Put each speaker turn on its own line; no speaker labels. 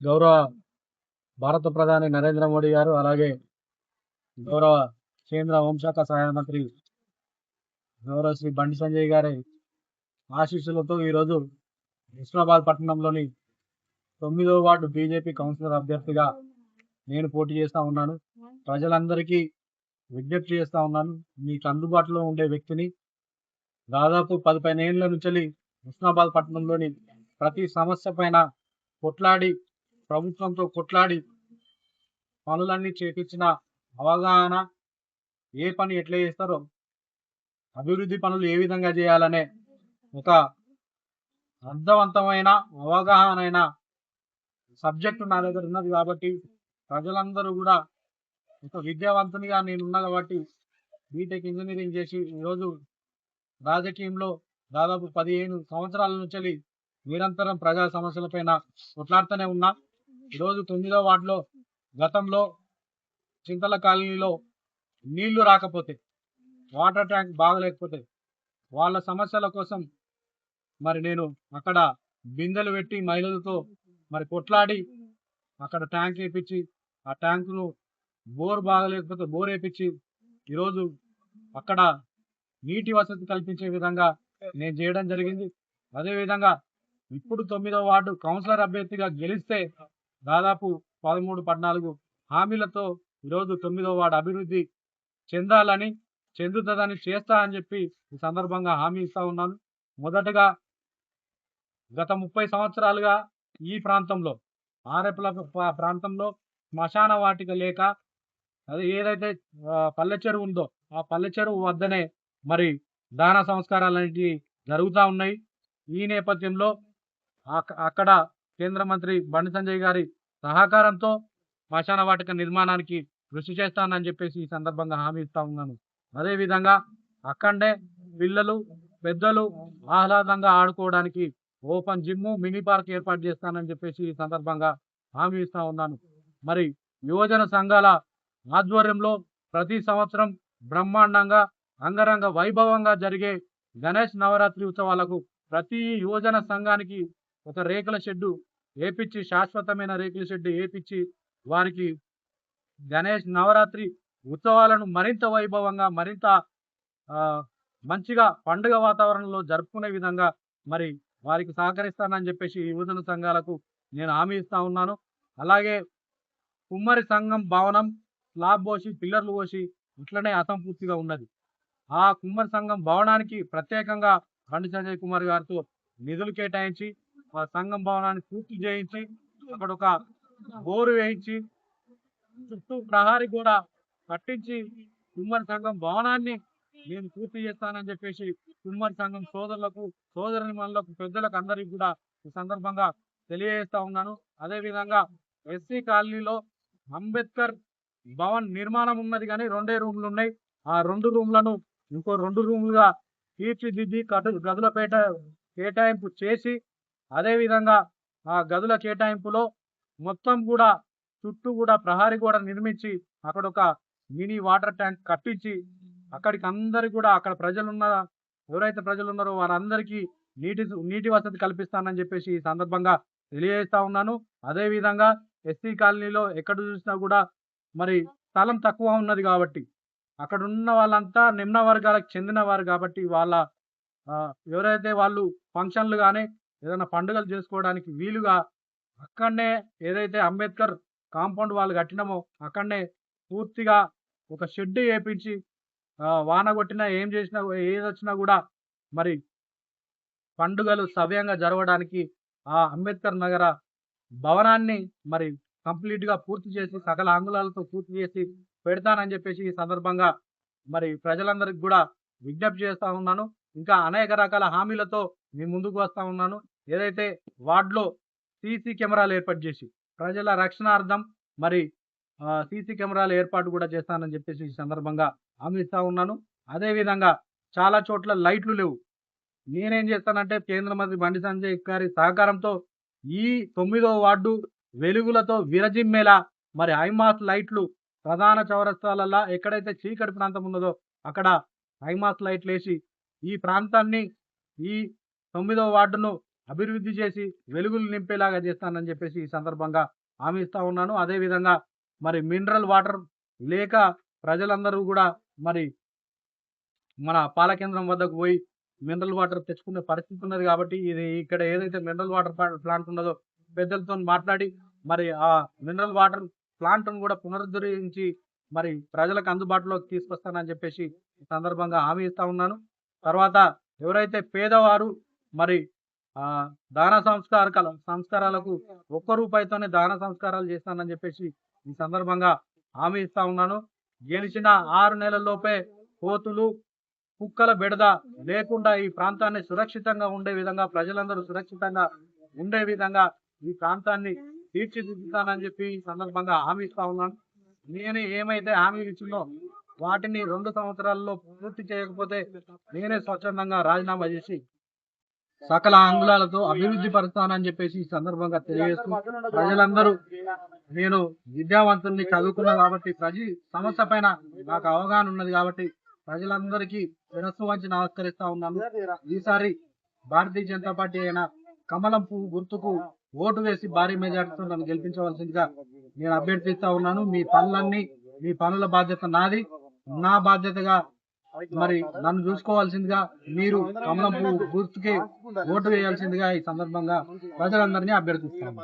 గౌరవ భారత ప్రధాని నరేంద్ర మోడీ గారు అలాగే గౌరవ కేంద్ర హోంశాఖ సహాయ మంత్రి గౌరవ శ్రీ బండి సంజయ్ గారి ఆశీస్సులతో ఈరోజు హుస్నాబాద్ పట్టణంలోని తొమ్మిదో వార్డు బీజేపీ కౌన్సిలర్ అభ్యర్థిగా నేను పోటీ చేస్తూ ఉన్నాను. ప్రజలందరికీ విజ్ఞప్తి చేస్తూ ఉన్నాను. మీకు అందుబాటులో ఉండే వ్యక్తిని దాదాపు పది పదిహేను ఏళ్ళ నుంచి హుస్నాబాద్ పట్టణంలోని ప్రతి సమస్య పైన కొట్లాడి ప్రభుత్వంతో కొట్లాడి పనులన్నీ చేపించిన అవగాహన ఏ పని ఎట్లా చేస్తారో అభివృద్ధి పనులు ఏ విధంగా చేయాలనే ఒక అర్థవంతమైన అవగాహన సబ్జెక్టు నా దగ్గర ఉన్నది కాబట్టి ప్రజలందరూ కూడా ఒక విద్యావంతునిగా నేను ఉన్నా కాబట్టి బీటెక్ ఇంజనీరింగ్ చేసి ఈరోజు రాజకీయంలో దాదాపు పదిహేను సంవత్సరాల నుంచి నిరంతరం ప్రజా సమస్యలపైన కొట్లాడుతూనే ఉన్నా. ఈరోజు తొమ్మిదో వార్డులో గతంలో చింతల కాలనీలో నీళ్ళు రాకపోతే వాటర్ ట్యాంక్ బాగలేకపోతే వాళ్ళ సమస్యల కోసం మరి నేను అక్కడ బిందెలు పెట్టి మహిళలతో మరి కొట్లాడి అక్కడ ట్యాంక్ వేయించి ఆ ట్యాంకును బోర్ బాగలేకపోతే బోర్ వేయించి ఈరోజు అక్కడ నీటి వసతి కల్పించే విధంగా నేను చేయడం జరిగింది. అదేవిధంగా ఇప్పుడు తొమ్మిదో వార్డు కౌన్సిలర్ అభ్యర్థిగా గెలిస్తే దాదాపు పదమూడు పద్నాలుగు హామీలతో ఈరోజు తొమ్మిదో వార్డు అభివృద్ధి చెందాలని చెందుతుందని చేస్తా అని చెప్పి ఈ సందర్భంగా హామీ ఇస్తా ఉన్నాను. మొదటగా గత ముప్పై సంవత్సరాలుగా ఈ ప్రాంతంలో ఆరేపుల ప్రాంతంలో శ్మశాన వాటిక లేక అది ఏదైతే పల్లె చెరువు ఉందో ఆ పల్లె చెరువు వద్దనే మరి దాన సంస్కారాలు అనేటివి జరుగుతూ ఉన్నాయి. ఈ నేపథ్యంలో అక్కడ కేంద్ర మంత్రి బండి సంజయ్ గారి సహకారంతో శ్మశాన వాటిక నిర్మాణానికి కృషి చేస్తానని చెప్పేసి ఈ సందర్భంగా హామీ ఇస్తా ఉన్నాను. అదేవిధంగా అక్కడే పిల్లలు పెద్దలు ఆహ్లాదంగా ఆడుకోవడానికి ఓపెన్ జిమ్ మినీ పార్క్ ఏర్పాటు చేస్తానని చెప్పేసి ఈ సందర్భంగా హామీ ఇస్తా ఉన్నాను. మరి యువజన సంఘాల ఆధ్వర్యంలో ప్రతి సంవత్సరం బ్రహ్మాండంగా అంగరంగ వైభవంగా జరిగే గణేష్ నవరాత్రి ఉత్సవాలకు ప్రతి యువజన సంఘానికి ఒక రేకుల షెడ్డు ఏపిచ్చి శాశ్వతమైన రేకుల షెడ్డు ఏపిచ్చి వారికి గణేష్ నవరాత్రి ఉత్సవాలను మరింత వైభవంగా మరింత మంచిగా పండుగ వాతావరణంలో జరుపుకునే విధంగా మరి వారికి సహకరిస్తానని చెప్పేసి యువజన సంఘాలకు నేను హామీ ఇస్తా ఉన్నాను. అలాగే కుమ్మరి సంఘం భవనం స్లాబ్ పోసి పిల్లర్లు పోసి ఇట్లనే అసంపూర్తిగా ఉన్నది. ఆ కుమ్మరి సంఘం భవనానికి ప్రత్యేకంగా బండి సంజయ్ కుమార్ గారితో నిధులు కేటాయించి సంఘం భవనాన్ని పూర్తి చేయించి అక్కడ ఒక బోరు వేయించి చుట్టూ ప్రహారీ కూడా కట్టించి కుమ్మరి సంఘం భవనాన్ని నేను పూర్తి చేస్తానని చెప్పేసి కుమ్మరి సంఘం సోదరులకు సోదరుని మనలకు పెద్దలకు అందరికీ కూడా ఈ సందర్భంగా తెలియజేస్తా ఉన్నాను. అదే విధంగా ఎస్సీ కాలనీలో అంబేద్కర్ భవన్ నిర్మాణం ఉన్నది కానీ రెండే రూమ్లు ఉన్నాయి. ఆ రెండు రూమ్లను ఇంకో రెండు రూమ్లుగా తీర్చిదిద్ది కటు గదుల పేట కేటాయింపు చేసి అదేవిధంగా ఆ గదుల కేటాయింపులో మొత్తం కూడా చుట్టూ కూడా ప్రహారీ కూడా నిర్మించి అక్కడ ఒక మినీ వాటర్ ట్యాంక్ కట్టించి అక్కడికి అందరు కూడా అక్కడ ప్రజలు ఉన్న ఎవరైతే ప్రజలు ఉన్నారో వారందరికీ నీటి నీటి వసతి కల్పిస్తానని చెప్పేసి ఈ సందర్భంగా తెలియజేస్తా ఉన్నాను. అదేవిధంగా ఎస్సీ కాలనీలో ఎక్కడ చూసినా కూడా మరి స్థలం తక్కువ ఉన్నది కాబట్టి అక్కడ ఉన్న వాళ్ళంతా నిమ్న వర్గాలకు చెందిన వారు కాబట్టి వాళ్ళ ఎవరైతే వాళ్ళు ఫంక్షన్లు కానీ ఏదైనా పండుగలు చేసుకోవడానికి వీలుగా అక్కడనే ఏదైతే అంబేద్కర్ కాంపౌండ్ వాళ్ళు కట్టినామో అక్కడనే పూర్తిగా ఒక షెడ్ వేపించి వాన కొట్టినా ఏం చేసినా ఏదొచ్చినా కూడా మరి పండుగలు సవ్యంగా జరగడానికి ఆ అంబేద్కర్ నగర భవనాన్ని మరి కంప్లీట్గా పూర్తి చేసి సకల ఆంగులాలతో పూర్తి చేసి పెడతానని చెప్పేసి ఈ సందర్భంగా మరి ప్రజలందరికీ కూడా విజ్ఞప్తి చేస్తూ ఉన్నాను. ఇంకా అనేక రకాల హామీలతో మీ ముందుకు వస్తా ఉన్నాను. ఏదైతే వార్డులో సీసీ కెమెరాలు ఏర్పాటు చేసి ప్రజల రక్షణార్థం మరి సీసీ కెమెరాల ఏర్పాటు కూడా చేస్తానని చెప్పేసి ఈ సందర్భంగా హామీ ఇస్తా ఉన్నాను. అదేవిధంగా చాలా చోట్ల లైట్లు లేవు. నేనేం చేస్తానంటే కేంద్ర మంత్రి బండి సంజయ్ గారి సహకారంతో ఈ తొమ్మిదో వార్డు వెలుగులతో విరజిమ్మేలా మరి ఐమాస్ లైట్లు ప్రధాన చౌరస్తాలల్లో ఎక్కడైతే చీకటి ప్రాంతం ఉన్నదో అక్కడ ఐమాస్ లైట్లు వేసి ఈ ప్రాంతాన్ని ఈ తొమ్మిదవ వార్డును అభివృద్ధి చేసి వెలుగులు నింపేలాగా చేస్తానని చెప్పేసి ఈ సందర్భంగా హామీ ఇస్తా ఉన్నాను. అదేవిధంగా మరి మినరల్ వాటర్ లేక ప్రజలందరూ కూడా మరి మన పాల కేంద్రం వద్దకు పోయి మినరల్ వాటర్ తెచ్చుకునే పరిస్థితి ఉన్నది కాబట్టి ఇది ఇక్కడ ఏదైతే మినరల్ వాటర్ ప్లాంట్ ఉన్నదో పెద్దలతో మాట్లాడి మరి ఆ మినరల్ వాటర్ ప్లాంట్ను కూడా పునరుద్ధరించి మరి ప్రజలకు అందుబాటులోకి తీసుకొస్తానని చెప్పేసి ఈ సందర్భంగా హామీ ఇస్తా ఉన్నాను. తర్వాత ఎవరైతే పేదవారు మరి దాన సంస్కార సంస్కారాలకు ఒక్క రూపాయితోనే దాన సంస్కారాలు చేస్తానని చెప్పేసి ఈ సందర్భంగా హామీ ఇస్తా ఉన్నాను. గెలిచిన ఆరు నెలల్లోపే కోతులు కుక్కల బెడద లేకుండా ఈ ప్రాంతాన్ని సురక్షితంగా ఉండే విధంగా ప్రజలందరూ సురక్షితంగా ఉండే విధంగా ఈ ప్రాంతాన్ని తీర్చిదిద్దుతానని చెప్పి ఈ సందర్భంగా హామీ ఇస్తా ఉన్నాను. నేను ఏమైతే హామీ ఇచ్చిందో వాటిని రెండు సంవత్సరాల్లో పూర్తి చేయకపోతే నేనే స్వచ్ఛందంగా రాజీనామా చేసి సకల అంగుళాలతో అభివృద్ధి పరుస్తానని చెప్పేసి ఈ సందర్భంగా తెలియజేస్తూ ప్రజలందరూ నేను విద్యావంతుల్ని చదువుకున్నా కాబట్టి ప్రజ సమస్య పైన నాకు అవగాహన ఉన్నది కాబట్టి ప్రజలందరికీ వినస్సు వంచి నమస్కరిస్తా ఉన్నాను. ఈసారి భారతీయ జనతా పార్టీ అయిన కమలం పువ్వు గుర్తుకు ఓటు వేసి భారీ మెజార్టీతో నన్ను గెలిపించవలసిందిగా నేను అభ్యర్థిస్తా ఉన్నాను. మీ పనులన్నీ మీ పనుల బాధ్యత నాది. నా బాధ్యతగా మరి నన్ను చూసుకోవాల్సిందిగా మీరు కమలం పువ్వు గుర్తుకి ఓటు వేయాల్సిందిగా ఈ సందర్భంగా ప్రజలందరినీ అభ్యర్థిస్తాను